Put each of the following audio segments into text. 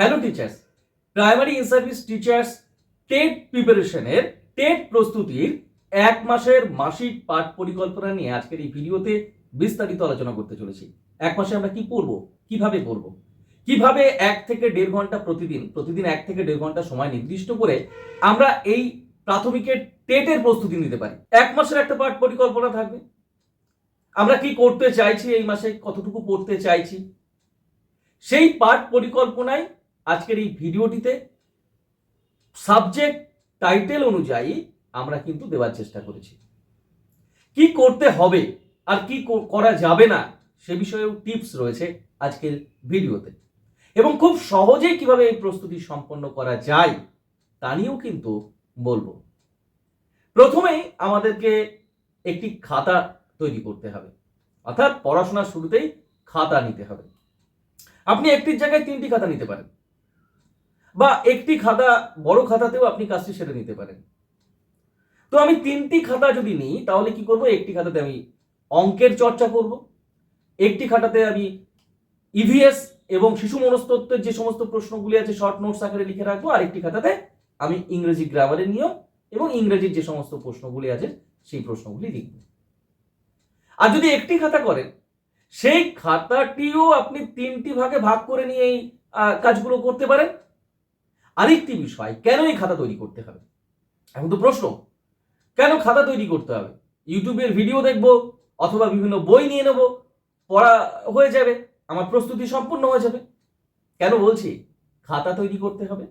Hello teachers primary in service teachers TET প্রিপারেশনের TET প্রস্তুতির এক মাসের মাসিক পাঠ পরিকল্পনা নিয়ে আজকের এই ভিডিওতে বিস্তারিত আলোচনা করতে চলেছি। এক মাসে আমরা কি পড়ব কীভাবে পড়ব কীভাবে এক থেকে দেড় ঘণ্টা প্রতিদিন প্রতিদিন এক থেকে দেড় ঘণ্টা সময় নির্দিষ্ট করে আমরা এই প্রাথমিকের টেটের প্রস্তুতি নিতে পারি? এক মাসের একটা পাঠ পরিকল্পনা থাকবে। আমরা কি করতে চাইছি এই মাসে? কতটুকু পড়তে চাইছি? সেই পাঠ পরিকল্পনায় আজকের এই ভিডিওটিতে সাবজেক্ট টাইটেল অনুযায়ী আমরা কিন্তু দেওয়ার চেষ্টা করেছি। কি করতে হবে আর কি করা যাবে না সে বিষয়েও টিপস রয়েছে আজকের ভিডিওতে। এবং খুব সহজেই কীভাবে এই প্রস্তুতি সম্পন্ন করা যায় তা নিয়েও কিন্তু বলব। প্রথমেই আমাদেরকে একটি খাতা তৈরি করতে হবে। অর্থাৎ পড়াশোনার শুরুতেই খাতা নিতে হবে। আপনি একটির জায়গায় তিনটি খাতা নিতে পারেন। বা একটি খাতা, বড় খাতাতেও আপনি কাজটি সেরে নিতে পারেন। তো আমি তিনটি খাতা যদি নিই, তাহলে কি করব? একটি খাতাতে আমি অঙ্কের চর্চা করব। একটি খাতাতে আমি ইভিএস এবং শিশু মনস্তত্ত্বের যে সমস্ত প্রশ্নগুলি আছে শর্ট নোটস আকারে লিখে রাখব। আর একটি খাতাতে আমি ইংরেজি গ্রামারের নিয়ম এবং ইংরেজির যে সমস্ত প্রশ্নগুলি আছে, সেই প্রশ্নগুলি লিখব। আর যদি একটি খাতা করেন, সেই খাতাটিও আপনি তিনটি ভাগে ভাগ করে নিয়ে এই কাজগুলো করতে পারেন। আরেকটি বিষয় কেন এই খাতা তৈরি করতে হবে? এখন তো প্রশ্ন। কেন খাতা তৈরি করতে হবে? ইউটিউবের ভিডিও দেখব অথবা বিভিন্ন বই নিয়ে নেব, পড়া হয়ে যাবে, আমার প্রস্তুতি সম্পূর্ণ হয়ে যাবে। কেন বলছি? খাতা তৈরি করতে হবে।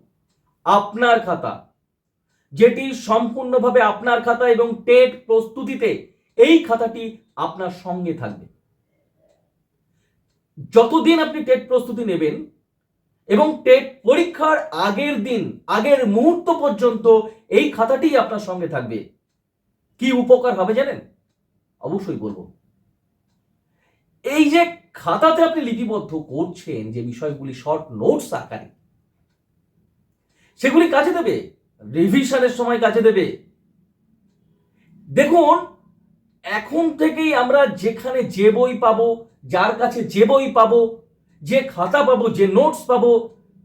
আপনার খাতা, যেটি সম্পূর্ণভাবে আপনার খাতা এবং টেট প্রস্তুতিতে, এই খাতাটি আপনার সঙ্গে থাকবে। যতদিন আপনি টেট প্রস্তুতি নেবেন এবং টেট পরীক্ষার আগের দিন, আগের মুহূর্ত পর্যন্ত এই খাতাটি আপনার সঙ্গে থাকবে। কি উপকার হবে জানেন? অবশ্যই বলব। এই যে খাতাতে আপনি লিপিবদ্ধ করছেন যে বিষয়গুলি শর্ট নোটস আকারে, সেগুলি কাজে দেবে? রিভিশনের সময় কাজে দেবে। দেখুন, এখন থেকেই আমরা যেখানে যে বই পাবো, যার কাছে যে বই পাবো যে খাতা পাবো, যে নোটস পাবো,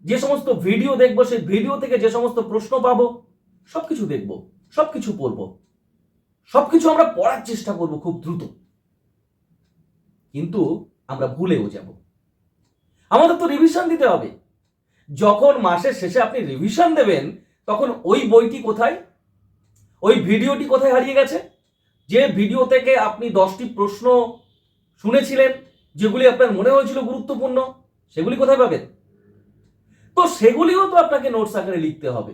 যে সমস্ত ভিডিও দেখব, সেই ভিডিও থেকে যে সমস্ত প্রশ্ন পাবো, সবকিছু দেখব, সবকিছু পড়ব। সবকিছু আমরা পড়ার চেষ্টা করব খুব দ্রুত। কিন্তু আমরা ভুলেও যাব। আমাদের তো রিভিশন দিতে হবে। যখন মাসের শেষে আপনি রিভিশন দেবেন, তখন ওই বইটি কোথায়? ওই ভিডিওটি কোথায় হারিয়ে গেছে? যে ভিডিও থেকে আপনি দশটি প্রশ্ন শুনেছিলেন যেগুলি আপনার মনে হয়েছিল গুরুত্বপূর্ণ, সেগুলি কোথায় পাবেন? তো সেগুলিও তো আপনাকে নোটস আকারে লিখতে হবে।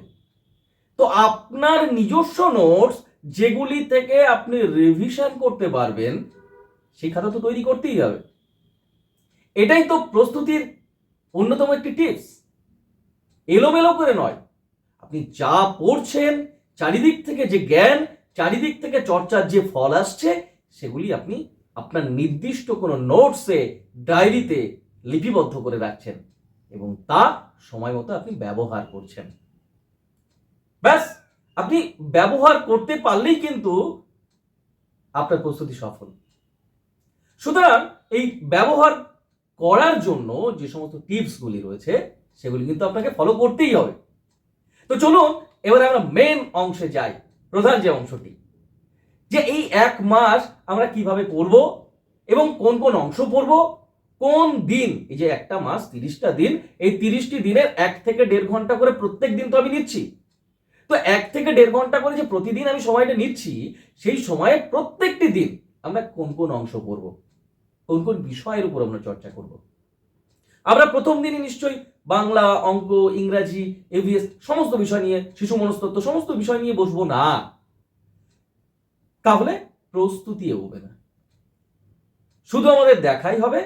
তো আপনার নিজস্ব নোটস যেগুলি থেকে আপনি রিভিশন করতে পারবেন, সেই খাতা তো তৈরি করতেই হবে। এটাই তো প্রস্তুতির অন্যতম একটি টিপস এলোমেলো করে নয়। আপনি যা পড়ছেন, চারিদিক থেকে যে জ্ঞান, চারিদিক থেকে চর্চার যে ফল আসছে, সেগুলি আপনি আপনার নির্দিষ্ট কোনো নোটসে ডায়েরিতে লিপিবদ্ধ করে রাখছেন এবং তা সময় মতো আপনি ব্যবহার করছেন। ব্যাস, আপনি ব্যবহার করতে পারলেই কিন্তু আপনার প্রস্তুতি সফল। সুতরাং এই ব্যবহার করার জন্য যে সমস্ত টিপসগুলি রয়েছে, সেগুলি কিন্তু আপনাকে ফলো করতেই হবে। তো চলুন, এবারে আমরা মেন অংশে যাই। প্রধান যে অংশটি যে এই এক মাস আমরা কীভাবে পড়ব এবং কোন কোন অংশ পড়ব? কোন দিন? এই যে একটা মাস, তিরিশটা দিন, এই তিরিশটি দিনের এক থেকে দেড় ঘণ্টা করে প্রত্যেক দিন তো আমি নিচ্ছি। তো এক থেকে দেড় ঘণ্টা করে যে প্রতিদিন আমি সময়টা নিচ্ছি, সেই সময়ে প্রত্যেকটি দিন আমরা কোন কোন অংশ পড়ব? কোন কোন বিষয়ের উপর আমরা চর্চা করব? আমরা প্রথম দিনই নিশ্চয়ই বাংলা, অঙ্ক, ইংরাজি এভিএস সমস্ত বিষয় নিয়ে শিশু মনস্তত্ত্ব সমস্ত বিষয় নিয়ে বসবো না। তাহলে প্রস্তুতি এগোবে না। শুধু আমাদের দেখাই হবে,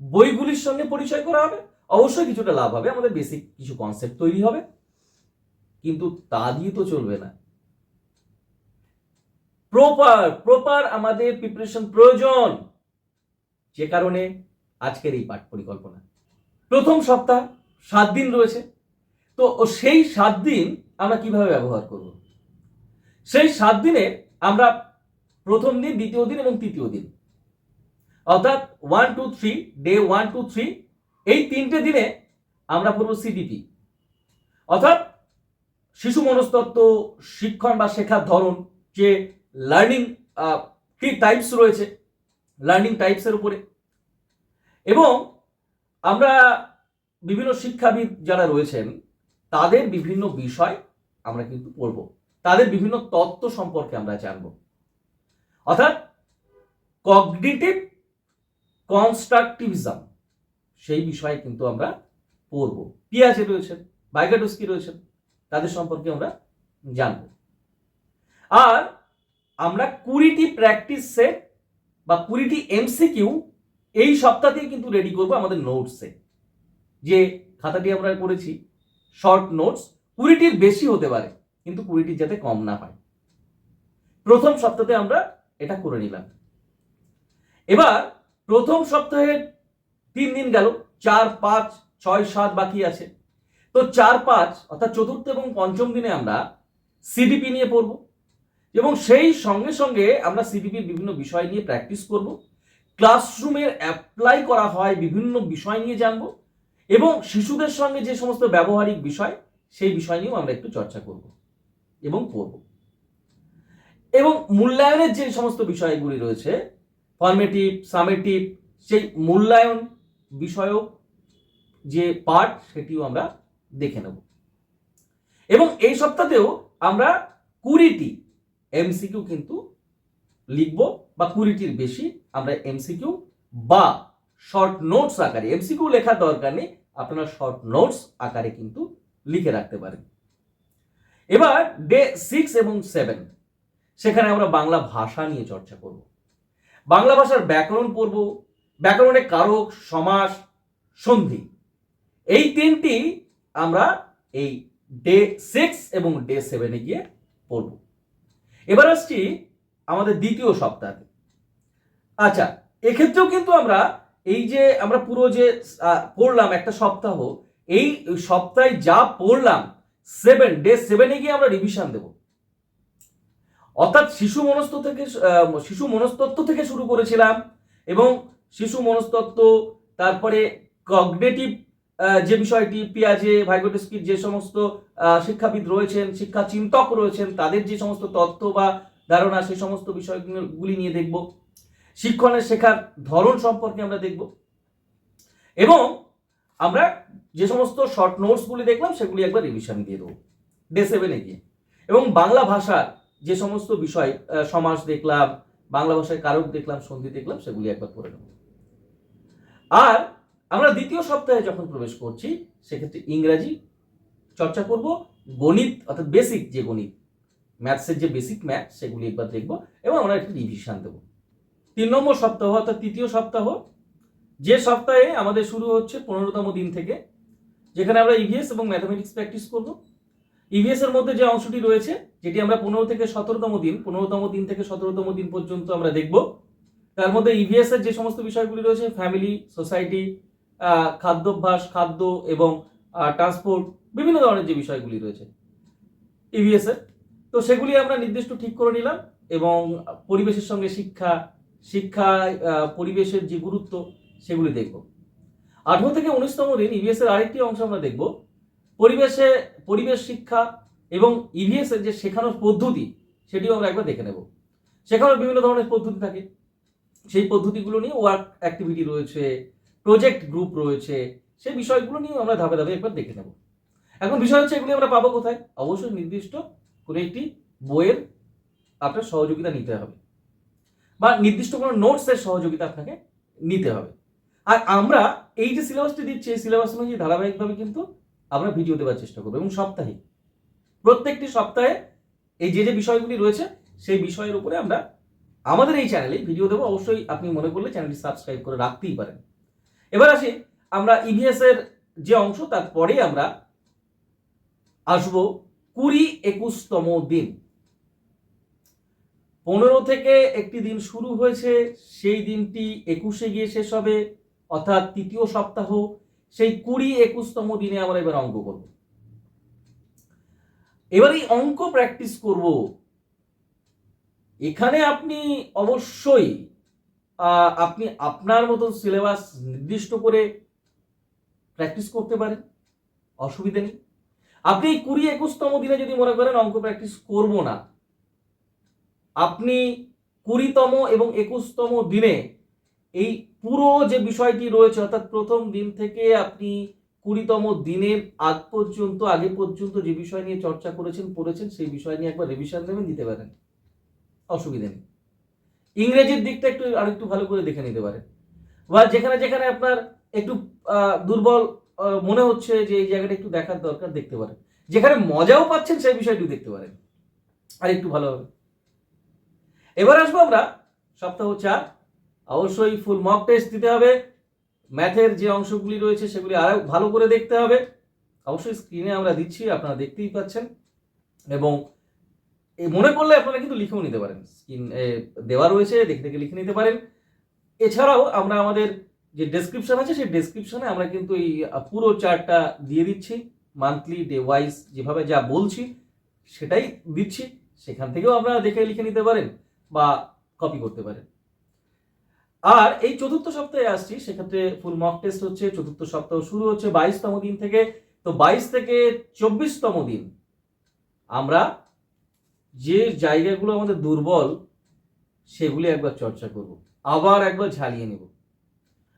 বইগুলির সঙ্গে পরিচয় করা হবে, অবশ্যই কিছুটা লাভ হবে, আমাদের বেসিক কিছু কনসেপ্ট তৈরি হবে, কিন্তু তা দিয়ে তো চলবে না। প্রপার প্রপার আমাদের প্রিপারেশন প্রয়োজন, যে কারণে আজকের এই পাঠ পরিকল্পনা। প্রথম সপ্তাহ, সাত দিন রয়েছে, তো সেই সাত দিন আমরা কীভাবে ব্যবহার করব? সেই সাত দিনে আমরা প্রথম দিন, দ্বিতীয় দিন এবং তৃতীয় দিন। অর্থাৎ one two three day one two three এই তিনটে দিনে আমরা পড়ব সিডিপি অর্থাৎ শিশু মনস্তত্ত্ব, শিক্ষণ বা শেখার ধরন, যে লার্নিং কি টাইপস রয়েছে লার্নিং টাইপসের উপরে। এবং আমরা বিভিন্ন শিক্ষাবিদ যারা রয়েছেন, তাদের বিভিন্ন বিষয় আমরা কিন্তু পড়ব। তাদের বিভিন্ন তত্ত্ব সম্পর্কে আমরা জানব। অর্থাৎ কগনিটিভ কনস্ট্রাকটিভিজম সেই বিষয়ে কিন্তু আমরা পড়ব। পিয়াজে রয়েছেন বাইগাডোস্কি রয়েছেন তাদের সম্পর্কে আমরা জানব। আর আমরা কুড়িটি প্র্যাকটিস সেট বা কুড়িটি এমসিকিউ এই সপ্তাহতেই কিন্তু রেডি করব আমাদের নোটসে যে খাতাটি আমরা করেছি শর্ট নোটস কুড়িটির বেশি হতে পারে, কিন্তু কুড়িটির যাতে কম না হয়। প্রথম সপ্তাহে আমরা এটা করে নিলাম। এবার প্রথম সপ্তাহে তিন দিন গেল, চার, পাঁচ, ছয়, সাত বাকি আছে। তো চার, পাঁচ, অর্থাৎ চতুর্থ এবং পঞ্চম দিনে আমরা সিডিপি নিয়ে পড়ব এবং সেই সঙ্গে সঙ্গে আমরা সিডিপির বিভিন্ন বিষয় নিয়ে প্র্যাকটিস করব। ক্লাসরুমে অ্যাপ্লাই করা হয় বিভিন্ন বিষয় নিয়ে জানব এবং শিশুদের সঙ্গে যে সমস্ত ব্যবহারিক বিষয়, সেই বিষয় নিয়েও আমরা একটু চর্চা করব এবং পড়ব। এবং মূল্যায়নের যে সমস্ত বিষয়গুলি রয়েছে ফর্মেটিভ সামেটিভ সেই মূল্যায়ন বিষয়ক যে পার্ট সেটিও আমরা দেখে নেব। এবং এই সপ্তাহতেও আমরা কুড়িটি এমসিকিউ কিন্তু লিখব বা কুড়িটির বেশি আমরা এমসিকিউ বা শর্ট নোটস আকারে এমসিকিউ লেখার দরকার নেই, আপনারা শর্ট নোটস আকারে কিন্তু লিখে রাখতে পারেন। এবার ডে সিক্স এবং সেভেন সেখানে আমরা বাংলা ভাষা নিয়ে চর্চা করব। বাংলা ভাষার ব্যাকরণ পড়ব, ব্যাকরণে কারক, সমাস, সন্ধি। এই তিনটি আমরা এই ডে সিক্স এবং ডে সেভেনে গিয়ে পড়ব। এবার আসছি আমাদের দ্বিতীয় সপ্তাহে। আচ্ছা এক্ষেত্রেও কিন্তু আমরা এই যে আমরা পুরো যে পড়লাম একটা সপ্তাহ, এই সপ্তাহে যা পড়লাম, সেভেন, ডে সেভেনে গিয়ে আমরা রিভিশন দেব। অর্থাৎ শিশু মনস্তত্ব থেকে শিশু মনস্তত্ত্ব থেকে শুরু করেছিলাম এবং শিশু মনস্তত্ত্ব তারপরে কগনেটিভ যে বিষয়টি, পিয়াজে, ভাইগোটিস্কির যে সমস্ত শিক্ষাবিদ রয়েছেন শিক্ষা চিন্তক রয়েছেন, তাদের যে সমস্ত তথ্য বা ধারণা সেই সমস্ত বিষয়গুলি নিয়ে দেখব। শিক্ষণের শেখার ধরন সম্পর্কে আমরা দেখব। এবং আমরা যে সমস্ত শর্ট নোটসগুলি দেখলাম, সেগুলি একবার রিভিশন দিয়ে দেবো। ডে সেভেনে গিয়ে। এবং বাংলা ভাষার যে সমস্ত বিষয় সমাস দেখলাম, বাংলা ভাষায় কারক দেখলাম, সন্ধি দেখলাম, সেগুলি একবার করে নেব। আর আমরা দ্বিতীয় সপ্তাহে যখন প্রবেশ করছি, সেক্ষেত্রে ইংরাজি চর্চা করব, গণিত, অর্থাৎ বেসিক যে গণিত ম্যাথসের যে বেসিক ম্যাথ সেগুলি একবার দেখব এবং আমরা একটু রিভিশন দেবো। তিন নম্বর সপ্তাহ, অর্থাৎ তৃতীয় সপ্তাহ, যে সপ্তাহে আমাদের শুরু হচ্ছে পনেরোতম দিন থেকে, যেখানে আমরা ইভিএস এবং ম্যাথামেটিক্স প্র্যাকটিস করব। ইভিএস এর মধ্যে যে অংশটি রয়েছে, যেটি আমরা পনেরো থেকে সতেরোতম দিন, পনেরোতম দিন থেকে সতেরোতম দিন পর্যন্ত আমরা দেখব। তার মধ্যে ইভিএস এর যে সমস্ত বিষয়গুলি রয়েছে ফ্যামিলি সোসাইটি খাদ্যাভ্যাস, খাদ্য এবং ট্রান্সপোর্ট বিভিন্ন ধরনের যে বিষয়গুলি রয়েছে ইভিএস এর। তো সেগুলি আমরা নির্দিষ্ট ঠিক করে নিলাম এবং পরিবেশের সঙ্গে শিক্ষা শিক্ষা পরিবেশের যে গুরুত্ব, সেগুলি দেখব। আঠারো থেকে উনিশতম দিন ইভিএস এর আরেকটি অংশ আমরা দেখব। পরিবেশে, পরিবেশ শিক্ষা এবং ইভিএস এর যে শেখানোর পদ্ধতি, সেটিও আমরা একবার দেখে নেব। শেখানোর বিভিন্ন ধরনের পদ্ধতি থাকে। সেই পদ্ধতিগুলো নিয়ে ওয়ার্ক অ্যাক্টিভিটি রয়েছে প্রজেক্ট গ্রুপ রয়েছে, সেই বিষয়গুলো নিয়ে আমরা ধাপে ধাপে একবার দেখে নেব। এখন বিষয় হচ্ছে, এগুলি আমরা পাবো কোথায়? অবশ্যই নির্দিষ্ট কোনো একটি বইয়ের আপনার সহযোগিতা নিতে হবে। বা নির্দিষ্ট কোনো নোটসের সহযোগিতা আপনাকে নিতে হবে। আর আমরা এই যে সিলেবাসটি দিচ্ছি, এই সিলেবাস অনুযায়ী ধারাবাহিকভাবে কিন্তু আমরা ভিডিও দেওয়ার চেষ্টা করব এবং সপ্তাহে, প্রত্যেকটি সপ্তাহে এই যে যে বিষয়গুলি রয়েছে, সেই বিষয়ের উপরে আমরা আমাদের এই চ্যানেলে ভিডিও দেবো। অবশ্যই আপনি মনে করলে চ্যানেলটি সাবস্ক্রাইব করে রাখতেই পারেন। এবার আসি আমরা ইভিএস এর যে অংশ, তারপরে আমরা আসব কুড়ি একুশতম দিন। পনেরো থেকে একটি দিন শুরু হয়েছে, সেই দিনটি একুশে গিয়ে শেষ হবে, অর্থাৎ তৃতীয় সপ্তাহ সেই কুড়ি একুশতম দিনে আমরা এবার অঙ্ক করব। এবার এই অঙ্ক প্র্যাকটিস করব। এখানে আপনি অবশ্যই আপনি আপনার মতন সিলেবাস নির্দিষ্ট করে প্র্যাকটিস করতে পারেন। অসুবিধা নেই। আপনি এই কুড়ি একুশতম দিনে যদি মনে করেন অঙ্ক প্র্যাকটিস করব না, আপনি কুড়িতম এবং একুশতম দিনে এই পুরো যে বিষয়টি রয়েছে, অর্থাৎ প্রথম দিন থেকে আপনি কুড়িতম দিনের আগ পর্যন্ত, আগে পর্যন্ত যে বিষয় নিয়ে চর্চা করেছেন, পড়েছেন, সেই বিষয় নিয়ে একবার রিভিশন দেবেন দিতে পারেন। অসুবিধা নেই। ইংরেজির দিকটা একটু, আরেকটু ভালো করে দেখে নিতে পারেন। বা যেখানে যেখানে আপনার একটু দুর্বল মনে হচ্ছে যে এই জায়গাটা একটু দেখার দরকার, দেখতে পারেন। যেখানে মজাও পাচ্ছেন, সেই বিষয়টি দেখতে পারেন। আর একটু ভালো হবে। এবার আসব আমরা সপ্তাহ চার অবশ্যই ফুল মক টেস্ট দিতে হবে। ম্যাথের যে অংশগুলি রয়েছে সেগুলি আরও ভালো করে দেখতে হবে। অবশ্যই স্ক্রিনে আমরা দিচ্ছি, আপনারা দেখতেই পাচ্ছেন। এবং মনে করলে আপনারা কিন্তু লিখেও নিতে পারেন। স্ক্রিন দেওয়া রয়েছে, দেখে দেখে লিখে নিতে পারেন। এছাড়াও আমরা আমাদের যে ডেসক্রিপশন আছে, সেই ডেসক্রিপশনে আমরা কিন্তু এই পুরো চার্টটা দিয়ে দিচ্ছি। মান্থলি ডে ওয়াইজ যেভাবে যা বলছি, সেটাই দিচ্ছি। সেখান থেকেও আপনারা দেখে লিখে নিতে পারেন বা কপি করতে পারেন। আর এই চতুর্থ সপ্তাহে আসছি, সেক্ষেত্রে ফুল মক টেস্ট হচ্ছে, চতুর্থ সপ্তাহ শুরু হচ্ছে বাইশতম দিন থেকে। তো বাইশ থেকে চব্বিশতম দিন আমরা যে জায়গাগুলো আমাদের দুর্বল, সেগুলি একবার চর্চা করব। আবার একবার ঝালিয়ে নেব।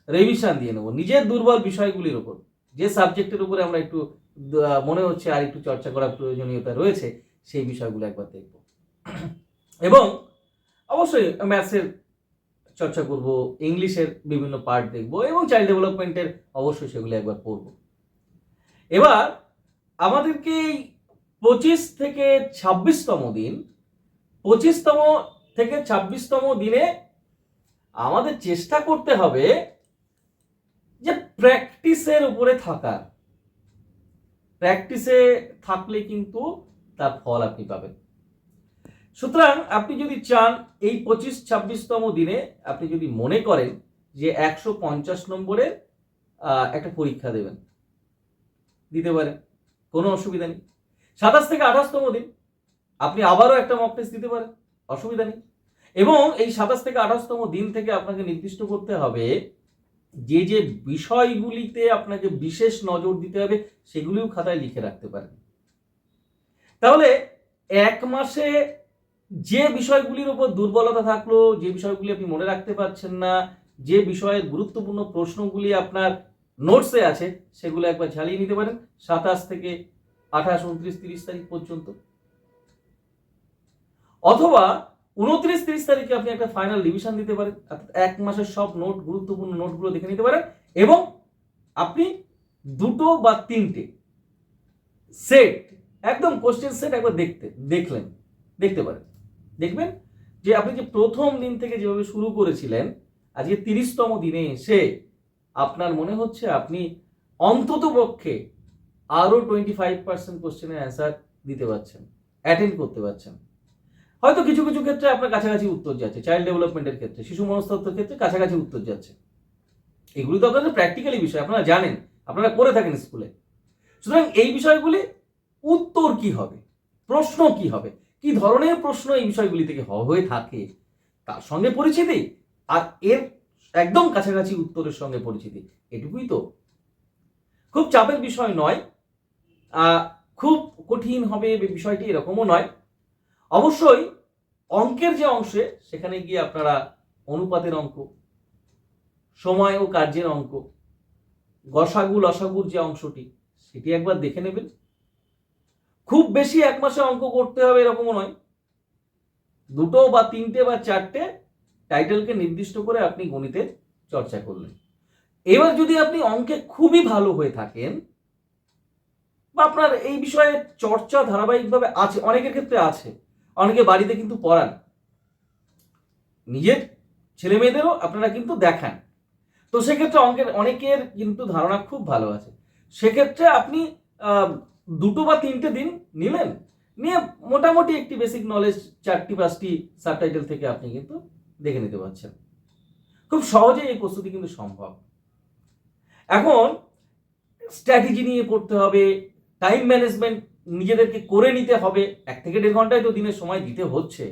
রেভিশন দিয়ে নেব। নিজের দুর্বল বিষয়গুলির ওপর যে সাবজেক্টের উপরে আমরা একটু মনে হচ্ছে আর একটু চর্চা করার প্রয়োজনীয়তা রয়েছে, সেই বিষয়গুলো একবার দেখব। এবং অবশ্যই ম্যাথসের চর্চা করব, ইংলিশের বিভিন্ন পার্ট দেখব এবং চাইল্ড ডেভেলপমেন্টের অবশ্যই সেগুলো একবার পড়ব। এবার আমাদেরকে এই পঁচিশ থেকে ছাব্বিশতম দিন, পঁচিশতম থেকে ছাব্বিশতম দিনে আমাদের চেষ্টা করতে হবে যে প্র্যাকটিসের উপরে থাকার। প্র্যাকটিসে থাকলে কিন্তু তার ফল আপনি পাবেন। সুতরাং আপনি যদি চান এই পঁচিশ, ছাব্বিশতম দিনে আপনি যদি মনে করেন যে একশো পঞ্চাশ নম্বরের একটা পরীক্ষা দেবেন। দিতে পারেন, কোনো অসুবিধা নেই। সাতাশ থেকে আঠাশতম দিন, আপনি আবারও একটা মক টেস্ট দিতে পারেন, অসুবিধা নেই। এবং এই সাতাশ থেকে আঠাশতম দিন থেকে আপনাকে নির্দিষ্ট করতে হবে যে যে বিষয়গুলিতে আপনাকে বিশেষ নজর দিতে হবে, সেগুলিও খাতায় লিখে রাখতে পারেন। তাহলে এক মাসে যে বিষয়গুলির উপর দুর্বলতা থাকল, যে বিষয়গুলি আপনি মনে রাখতে পারছেন না, যে বিষয়ের গুরুত্বপূর্ণ প্রশ্নগুলি আপনার নোটসে আছে, সেগুলো একবার ঝালিয়ে নিতে পারেন। সাতাশ থেকে আঠাশ, উনত্রিশ, তিরিশ তারিখ পর্যন্ত। অথবা উনত্রিশ, তিরিশ তারিখে আপনি একটা ফাইনাল রিভিশন দিতে পারেন এক মাসের সব নোট গুরুত্বপূর্ণ নোটগুলো দেখে নিতে পারেন এবং আপনি দুটো বা তিনটে সেট একদম কোশ্চেন সেট একবার দেখতে, দেখলেন, দেখতে পারেন। দেখবেন যে আপনি যে প্রথম দিন থেকে যেভাবে শুরু করেছিলেন, আজকে তিরিশতম দিনে এসে আপনার মনে হচ্ছে আপনি অন্তত পক্ষে আরও টোয়েন্টি ফাইভ পার্সেন্ট কোশ্চেনের অ্যান্সার দিতে পারছেন অ্যাটেন্ড করতে পারছেন। হয়তো কিছু কিছু ক্ষেত্রে আপনার কাছাকাছি উত্তর যাচ্ছে চাইল্ড ডেভেলপমেন্টের ক্ষেত্রে, শিশু মনস্তত্ত্বের ক্ষেত্রে কাছাকাছি উত্তর যাচ্ছে। এগুলি তো আপনাদের প্র্যাকটিক্যালি বিষয়, আপনারা জানেন, আপনারা করে থাকেন স্কুলে সুতরাং এই বিষয়গুলি উত্তর কি হবে? প্রশ্ন কি হবে? কি ধরনের প্রশ্ন এই বিষয়গুলি থেকে হয়ে থাকে? তার সঙ্গে পরিচিতি আর এর একদম কাছাকাছি উত্তরের সঙ্গে পরিচিতি, এটুকুই তো। খুব চাপের বিষয় নয়। খুব কঠিন হবে বিষয়টি, এরকমও নয়। অবশ্যই অঙ্কের যে অংশে, সেখানে গিয়ে আপনারা অনুপাতের অঙ্ক, সময় ও কার্যের অঙ্ক গসাগু লসাগুর যে অংশটি, সেটি একবার দেখে নেবেন। খুব বেশি এক মাসে অঙ্ক করতে হবে এরকমও নয়। দুটো বা তিনটে বা চারটে টাইটেলকে নির্দিষ্ট করে আপনি গণিতের চর্চা করলেন। এবার যদি আপনি অঙ্কে খুবই ভালো হয়ে থাকেন, বা আপনার এই বিষয়ে চর্চা ধারাবাহিকভাবে আছে, অনেকের ক্ষেত্রে আছে, অনেকে বাড়িতে কিন্তু পড়ান। নিজের ছেলে মেয়েদেরও আপনারা কিন্তু দেখান। তো সেক্ষেত্রে অঙ্কের, অনেকের কিন্তু ধারণা খুব ভালো আছে। সেক্ষেত্রে আপনি দুটো বা তিনটে দিন নিলেন? নিয়ে মোটামুটি একটি বেসিক নলেজ চারটি পাঁচটি সাবটাইটেল থেকে আপনি কিন্তু দেখে নিতে পারছেন। খুব সহজেই এই প্রস্তুতি কিন্তু সম্ভব। এখন স্ট্র্যাটেজি নিয়ে পড়তে হবে টাইম ম্যানেজমেন্ট নিজেদেরকে করে নিতে হবে। এক থেকে দেড় ঘন্টায় তো দিনের সময় দিতে হচ্ছে।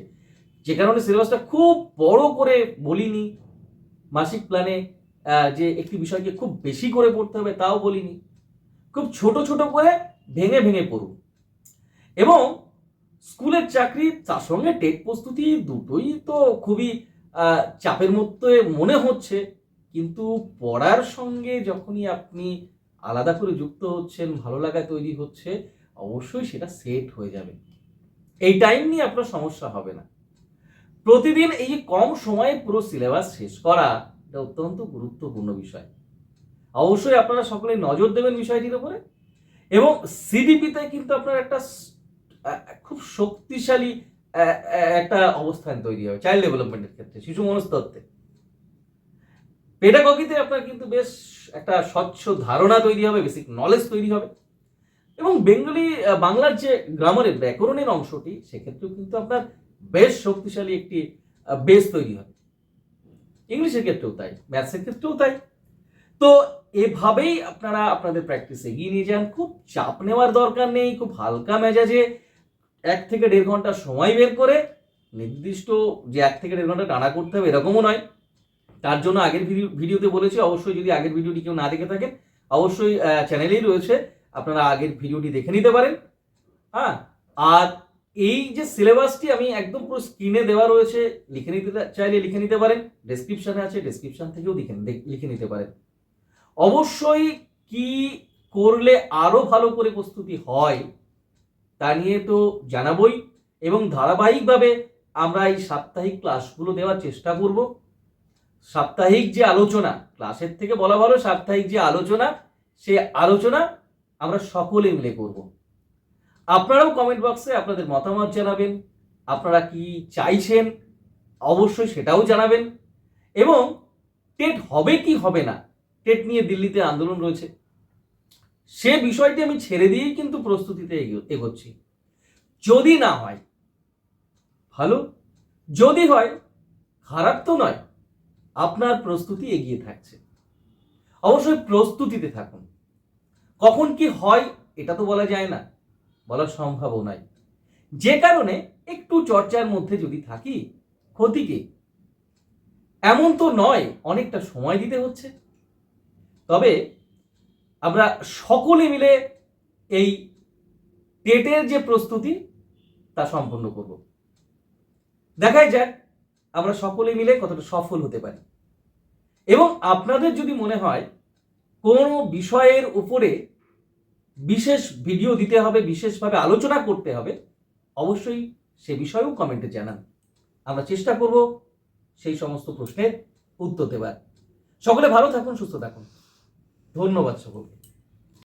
যে কারণে সিলেবাসটা খুব বড় করে বলিনি। মাসিক প্ল্যানে যে একটি বিষয়কে খুব বেশি করে পড়তে হবে, তাও বলিনি। খুব ছোট ছোট করে ভেঙে ভেঙে পড়ুন। এবং স্কুলের চাকরি, তার সঙ্গে টেট প্রস্তুতি দুটোই তো খুবই চাপের মধ্যে মনে হচ্ছে। কিন্তু পড়ার সঙ্গে যখনই আপনি আলাদা করে যুক্ত হচ্ছেন, ভালো লাগা তৈরি হচ্ছে, অবশ্যই সেটা সেট হয়ে যাবে। এই টাইম নিয়ে আপনার সমস্যা হবে না। প্রতিদিন এই যে কম সময়ে পুরো সিলেবাস শেষ করা, এটা অত্যন্ত গুরুত্বপূর্ণ বিষয়। অবশ্যই আপনারা সকলে নজর দেবেন বিষয়টির উপরে। এবং সিডিপিতে কিন্তু আপনার একটা খুব শক্তিশালী একটা অবস্থান তৈরি হবে চাইল্ড ডেভেলপমেন্টের ক্ষেত্রে, শিশু মনস্তত্ত্বে। পেডাগগিতে আপনার কিন্তু বেশ একটা স্বচ্ছ ধারণা তৈরি হবে বেসিক নলেজ তৈরি হবে। এবং বেঙ্গলি বাংলার যে গ্রামারের ব্যাকরণের অংশটি, সেক্ষেত্রেও কিন্তু আপনার বেশ শক্তিশালী একটি বেস তৈরি হবে। ইংলিশের ক্ষেত্রেও তাই ম্যাথসের ক্ষেত্রেও তাই। তো এভাবেই আপনারা আপনাদের প্র্যাকটিস এগিয়ে নিয়ে যান। খুব চাপ নেওয়ার দরকার নেই, খুব হালকা মেজাজে এক থেকে দেড় ঘণ্টা সময় বের করে নির্দিষ্ট যে এক থেকে দেড় ঘণ্টা টানা করতে হবে এরকমও নয়। তার জন্য আগের ভিডিও ভিডিওতে বলেছি, অবশ্যই যদি আগের ভিডিওটি কেউ না দেখে থাকেন, অবশ্যই চ্যানেলেই রয়েছে। আপনারা আগের ভিডিওটি দেখে নিতে পারেন। হ্যাঁ? আর এই যে সিলেবাসটি আমি একদম পুরো স্ক্রিনে দেওয়া রয়েছে, লিখে নিতে চাইলে লিখে নিতে পারেন। ডেসক্রিপশানে আছে ডেসক্রিপশন থেকেও লিখে লিখে নিতে পারেন। অবশ্যই কি করলে আরও ভালো করে প্রস্তুতি হয়, তা নিয়ে তো জানাবই। এবং ধারাবাহিকভাবে আমরা এই সাপ্তাহিক ক্লাসগুলো দেওয়ার চেষ্টা করব। সাপ্তাহিক যে আলোচনা, ক্লাসের থেকে বলা ভালো, সাপ্তাহিক যে আলোচনা, সে আলোচনা আমরা সকলে মিলে করব। আপনারাও কমেন্ট বক্সে আপনাদের মতামত জানাবেন, আপনারা কি চাইছেন অবশ্যই সেটাও জানাবেন। এবং টেট হবে কি হবে না টেট নিয়ে দিল্লিতে আন্দোলন রয়েছে। সে বিষয়টি আমি ছেড়ে দিয়েই কিন্তু প্রস্তুতিতে এগো- এগোচ্ছি। যদি না হয়, ভালো। যদি হয়, খারাপ তো নয়। আপনার প্রস্তুতি এগিয়ে থাকছে। অবশ্যই প্রস্তুতিতে থাকুন। কখন কি হয়, এটা তো বলা যায় না, বলা সম্ভবও যে কারণে একটু চর্চার মধ্যে যদি থাকি, ক্ষতি কি? এমন তো নয়, অনেকটা সময় দিতে হচ্ছে। তবে আমরা সকলে মিলে এই টেটের যে প্রস্তুতি, তা সম্পন্ন করব। দেখাই যাক আমরা সকলে মিলে কতটা সফল হতে পারি। এবং আপনাদের যদি মনে হয় কোনো বিষয়ের উপরে বিশেষ ভিডিও দিতে হবে, বিশেষভাবে আলোচনা করতে হবে, অবশ্যই সে বিষয়েও কমেন্টে জানান। আমরা চেষ্টা করব সেই সমস্ত প্রশ্নের উত্তর দেবার। সকলে ভালো থাকুন, সুস্থ থাকুন। ধন্যবাদ সকলকে।